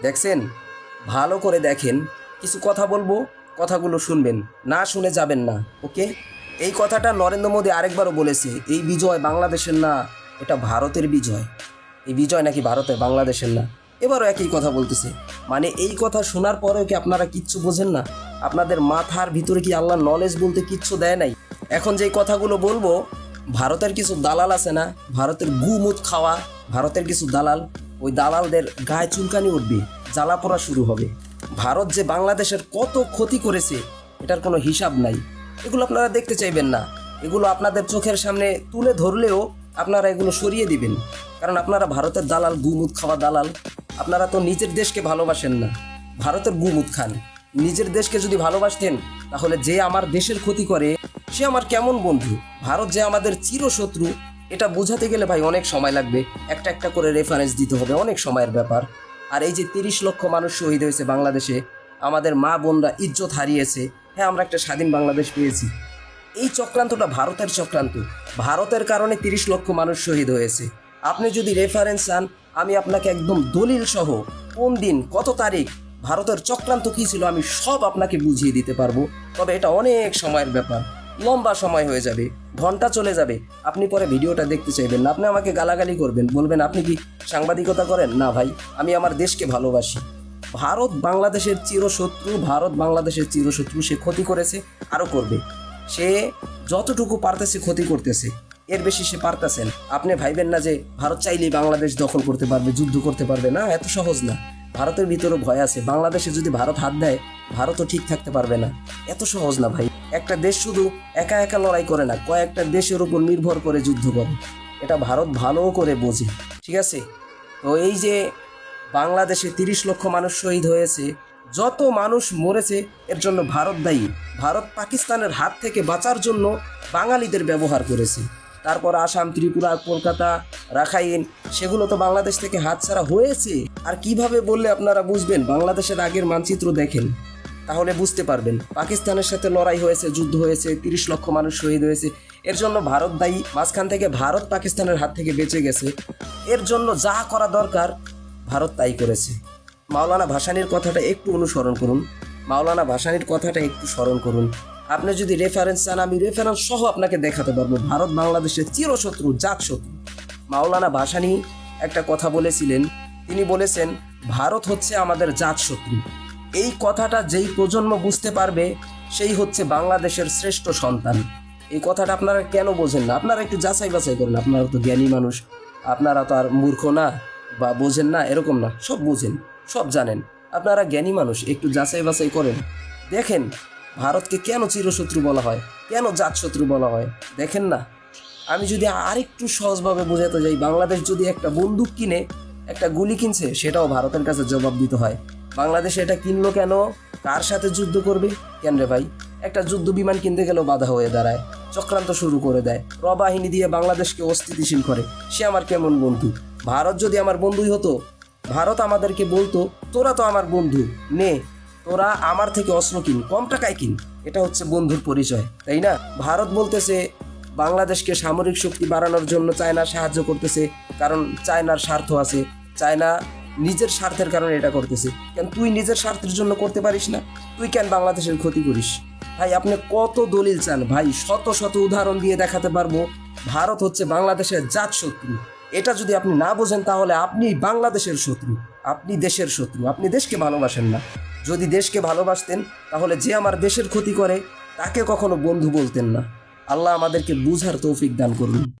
দেখছেন? ভালো করে দেখেন। কিছু কথা বলব, কথাগুলো শুনবেন। না শুনে যাবেন না, ওকে? এই কথাটা নরেন্দ্র মোদী আরেকবারও বলেছে, এই বিজয় বাংলাদেশের না, এটা ভারতের বিজয়। এই বিজয় নাকি ভারতের, বাংলাদেশের না। এবারও একই কথা বলতেছে। মানে এই কথা শোনার পরেও কি আপনারা কিচ্ছু বোঝেন না? আপনাদের মাথার ভিতরে কি আল্লাহ নলেজ বলতে কিচ্ছু দেয় নাই? এখন যেই কথাগুলো বলব, ভারতের কিছু দালাল আছে না? ভারতের গুমুত খাওয়া, ভারতের কিছু দালাল ওই দালালদের গায়ে চুলকানি উঠবে, জ্বালা পড়া শুরু হবে। ভারত যে বাংলাদেশের কত ক্ষতি করেছে, এটার কোনো হিসাব নাই। এগুলো আপনারা দেখতে চাইবেন না। এগুলো আপনাদের চোখের সামনে তুলে ধরলেও আপনারা এগুলো সরিয়ে দিবেন। কারণ আপনারা ভারতের দালাল গুমুত খাওয়া দালাল। আপনারা তো নিজের দেশকে ভালোবাসেন না। ভারতের গুমুত খান। নিজের দেশকে যদি ভালোবাসতেন, তাহলে যে আমার দেশের ক্ষতি করে, সে আমার কেমন বন্ধু? ভারত যে আমাদের চিরশত্রু এটা বোঝাতে গেলে ভাই অনেক সময় লাগবে। একটা একটা করে রেফারেন্স দিতে হবে, অনেক সময়ের ব্যাপার। আর এই যে তিরিশ লক্ষ মানুষ শহীদ হয়েছে বাংলাদেশে, আমাদের মা বোনরা ইজ্জত হারিয়েছে। হ্যাঁ আমরা একটা স্বাধীন বাংলাদেশ পেয়েছি। এই চক্রান্তটা ভারতের চক্রান্ত। ভারতের কারণে তিরিশ লক্ষ মানুষ শহীদ হয়েছে। আপনি যদি রেফারেন্স চান, আমি আপনাকে একদম দলিল সহ কোন দিন, কত তারিখ, ভারতের চক্রান্ত কী ছিল, আমি সব আপনাকে বুঝিয়ে দিতে পারব। তবে এটা অনেক সময়ের ব্যাপার। লম্বা সময় হয়ে যাবে, ঘণ্টা চলে যাবে। আপনি পরে ভিডিওটা দেখতে চাইবেন না, আপনি আমাকে গালাগালি করবেন, বলবেন, আপনি কি সাংবাদিকতা করেন? না ভাই, আমি আমার দেশকে ভালোবাসি। ভারত বাংলাদেশের চিরশত্রু, ভারত বাংলাদেশের চিরশত্রু, সে ক্ষতি করেছে, আরও করবে। সে যতটুকু পারতেছে ক্ষতি করতেছে, এর বেশি সে পারতেছেন আপনি ভাইবেন না যে, ভারত চাইলেই বাংলাদেশ দখল করতে পারবে, যুদ্ধ করতে পারবে। না, এত সহজ না। ভারতের ভিতরেও ভয় আছে। বাংলাদেশে যদি ভারত হাত দেয়, ভারতও ঠিক থাকতে পারবে না। এত সহজ না ভাই। একটা দেশ শুধু একা একা লড়াই করে না, কয়েকটা দেশের উপর নির্ভর করে যুদ্ধ করে। এটা ভারত ভালো করে বোঝে। ঠিক আছে? তো এই যে বাংলাদেশে তিরিশ লক্ষ মানুষ শহীদ হয়েছে, যত মানুষ মরেছে, এর জন্য ভারত দায়ী। ভারত পাকিস্তানের হাত থেকে বাঁচার জন্য বাঙালিদের ব্যবহার করেছে। তারপর আসাম, ত্রিপুরা, কলকাতা, রাখাইন, সেগুলো তো বাংলাদেশ থেকে হাতছাড়া হয়েছে। আর কীভাবে বললে আপনারা বুঝবেন? বাংলাদেশের আগের মানচিত্র দেখেন, তাহলে বুঝতে পারবেন। পাকিস্তানের সাথে লড়াই হয়েছে, যুদ্ধ হয়েছে, তিরিশ লক্ষ মানুষ শহীদ হয়েছে। এর জন্য ভারত দায়ী, মাঝখান থেকে ভারত পাকিস্তানের হাত থেকে বেঁচে গেছে। এর জন্য যা করা দরকার, ভারত তাই করেছে। মাওলানা ভাসানির কথাটা একটু অনুসরণ করুন। মাওলানা ভাসানির কথাটা একটু স্মরণ করুন। আপনি যদি রেফারেন্স চান, আমি রেফারেন্স সহ আপনাকে দেখাতে পারব। ভারত বাংলাদেশের চিরশত্রু জাত শত্রু মাওলানা ভাসানি একটা কথা বলেছিলেন। তিনি বলেছেন, ভারত হচ্ছে আমাদের জাত শত্রু এই কথাটা যেই প্রজন্ম বুঝতে পারবে, সেই হচ্ছে বাংলাদেশের শ্রেষ্ঠ সন্তান। এই কথাটা আপনারা কেন বোঝেন না? আপনারা একটু যাচাই বাছাই করেন। আপনারা তো জ্ঞানী মানুষ, আপনারা তো আর মূর্খ না বা বোঝেন না, এরকম না। সব বোঝেন, সব জানেন। আপনারা জ্ঞানী মানুষ, একটু যাচাই বাছাই করেন। দেখেন ভারতকে কেন চিরশত্রু বলা হয়? কেন জাতশত্রু বলা হয়? দেখেন না। আমি যদি আরেকটু সহজভাবে বোঝাতে যাই, বাংলাদেশ যদি একটা বন্দুক কিনে, একটা গুলি কিনছে, সেটাও ভারতের কাছে জবাব দিতে হয়। বাংলাদেশ এটা কিনলো কেন? কার সাথে যুদ্ধ করবে? কেন রে ভাই? একটা যুদ্ধ বিমান কিনতে গেলেও বাধা হয়ে দাঁড়ায়, চক্রান্ত শুরু করে দেয়। রবাহিনী দিয়ে বাংলাদেশকে অস্থিতিশীল করে। সে আমার কেমন বন্ধু? ভারত যদি আমার বন্ধুই হতো, ভারত আমাদেরকে বলতো, তোরা তো আমার বন্ধু, নে। তোরা আমার থেকে অস্ত্র কিন, কম টাকায় কিন। এটা হচ্ছে বন্ধুর পরিচয়, তাই না? ভারত বলতেছে, বাংলাদেশকে সামরিক শক্তি বাড়ানোর জন্য চায়না সাহায্য করতেছে, কারণ চায়নার স্বার্থ আছে। চায়না নিজের স্বার্থের কারণে এটা করতেছে। কেন তুই নিজের স্বার্থের জন্য করতে পারিস না? তুই কেন বাংলাদেশের ক্ষতি করিস? ভাই, আপনি কত দলিল চান? ভাই, শত শত উদাহরণ দিয়ে দেখাতে পারব। ভারত হচ্ছে বাংলাদেশের জাত শত্রু এটা যদি আপনি না বোঝেন, তাহলে আপনি বাংলাদেশের শত্রু। আপনি দেশের শত্রু। আপনি দেশকে ভালোবাসেন না। যদি দেশকে ভালোবাসতেন, তাহলে যে আমার দেশের ক্ষতি করে, তাকে কখনো বন্ধু বলতেন না। আল্লাহ আমাদেরকে বুঝার তৌফিক দান করুন।